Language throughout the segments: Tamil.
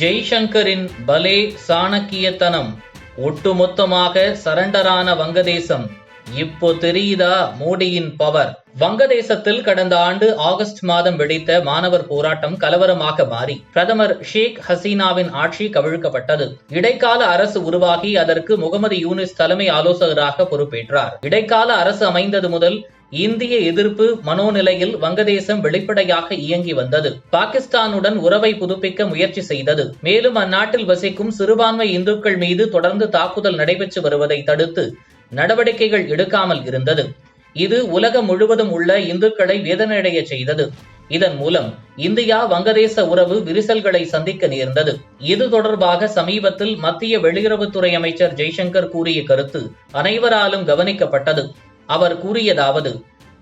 ஜெய்சங்கரின் பலே சாணக்கியத்தனம் ஒட்டுமொத்தமாக சரண்டரான வங்கதேசம். இப்போ தெரியுதா மோடியின் பவர்? வங்கதேசத்தில் கடந்த ஆண்டு ஆகஸ்ட் மாதம் வெடித்த மாணவர் போராட்டம் கலவரமாக மாறி பிரதமர் ஷேக் ஹசீனாவின் ஆட்சி கவிழ்க்கப்பட்டது. இடைக்கால அரசு உருவாகி அதற்கு முகமது யூனிஸ் தலைமை ஆலோசகராக பொறுப்பேற்றார். இடைக்கால அரசு அமைந்தது முதல் இந்திய எதிர்ப்பு மனோநிலையில் வங்கதேசம் வெளிப்படையாக இயங்கி வந்தது. பாகிஸ்தானுடன் உறவை புதுப்பிக்க முயற்சி செய்தது. மேலும் அந்நாட்டில் வசிக்கும் சிறுபான்மை இந்துக்கள் மீது தொடர்ந்து தாக்குதல் நடைபெற்று வருவதை தடுத்து நடவடிக்கைகள் எடுக்காமல் இருந்தது. இது உலகம் முழுவதும் உள்ள இந்துக்களை வேதனையடைய செய்தது. இதன் மூலம் இந்தியா வங்கதேச உறவு விரிசல்களை சந்திக்க நேர்ந்தது. இது தொடர்பாக சமீபத்தில் மத்திய வெளியுறவுத்துறை அமைச்சர் ஜெய்சங்கர் கூறிய கருத்து அனைவராலும் கவனிக்கப்பட்டது. அவர் கூறியதாவது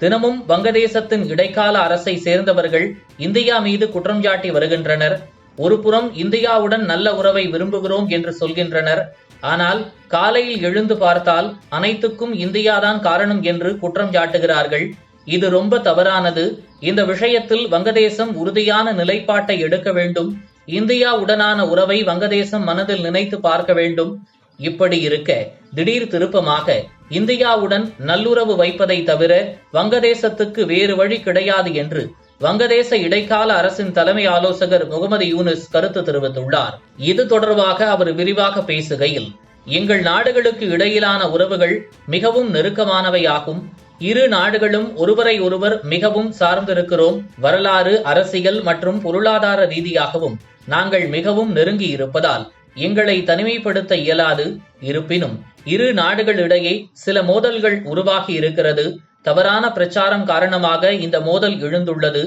தினமும் வங்கதேசத்தின் இடைக்கால அரசை சேர்ந்தவர்கள் இந்தியா மீது குற்றம் சாட்டி வருகின்றனர். ஒருபுறம் இந்தியாவுடன் நல்ல உறவை விரும்புகிறோம் என்று சொல்கின்றனர். ஆனால் காலையில் எழுந்து பார்த்தால் அனைத்துக்கும் இந்தியாதான் காரணம் என்று குற்றம் சாட்டுகிறார்கள். இது ரொம்ப தவறானது. இந்த விஷயத்தில் வங்கதேசம் உறுதியான நிலைப்பாட்டை எடுக்க வேண்டும். இந்தியாவுடனான உறவை வங்கதேசம் மனதில் நினைத்து பார்க்க வேண்டும். இப்படி இருக்க திடீர் திருப்பமாக இந்தியாவுடன் நல்லுறவு வைப்பதை தவிர வங்கதேசத்துக்கு வேறு வழி கிடையாது என்று வங்கதேச இடைக்கால அரசின் தலைமை ஆலோசகர் முகமது யூனிஸ் கருத்து தெரிவித்துள்ளார். இது தொடர்பாக அவர் விரிவாக பேசுகையில் எங்கள் நாடுகளுக்கு இடையிலான உறவுகள் மிகவும் நெருக்கமானவையாகும். இரு நாடுகளும் ஒருவரை ஒருவர் மிகவும் சார்ந்திருக்கிறோம். வரலாறு அரசியல் மற்றும் பொருளாதார ரீதியாகவும் நாங்கள் மிகவும் நெருங்கி இருப்பதால் எங்களை தனிமைப்படுத்த இயலாது. இருப்பினும் இரு நாடுகளிடையே சில மோதல்கள் உருவாகி இருக்கிறது. தவறான பிரச்சாரம் காரணமாக இந்த மோதல் எழுந்துள்ளது.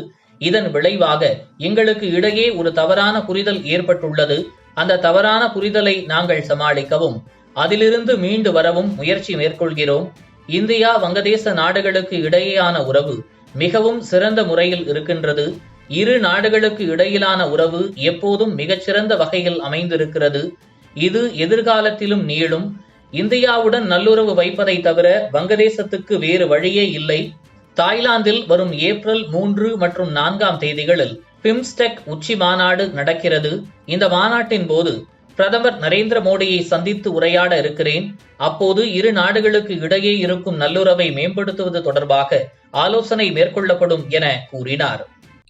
இதன் விளைவாக எங்களுக்கு இடையே ஒரு தவறான புரிதல் ஏற்பட்டுள்ளது. அந்த தவறான புரிதலை நாங்கள் சமாளிக்கவும் அதிலிருந்து மீண்டு வரவும் முயற்சி மேற்கொள்கிறோம். இந்தியா வங்கதேச நாடுகளுக்கு இடையேயான உறவு மிகவும் சிறந்த முறையில் இருக்கின்றது. இரு நாடுகளுக்கு இடையிலான உறவு எப்போதும் மிகச்சிறந்த வகையில் அமைந்திருக்கிறது. இது எதிர்காலத்திலும் நீளும். இந்தியாவுடன் நல்லுறவு வைப்பதை தவிர வங்கதேசத்துக்கு வேறு வழியே இல்லை. தாய்லாந்தில் வரும் ஏப்ரல் மூன்று மற்றும் நான்காம் தேதிகளில் பிம்ஸ்டெக் உச்சி மாநாடு நடக்கிறது. இந்த மாநாட்டின் போது பிரதமர் நரேந்திர மோடியை சந்தித்து உரையாட இருக்கிறேன். அப்போது இரு நாடுகளுக்கு இடையே இருக்கும் நல்லுறவை மேம்படுத்துவது தொடர்பாக ஆலோசனை மேற்கொள்ளப்படும் என கூறினார்.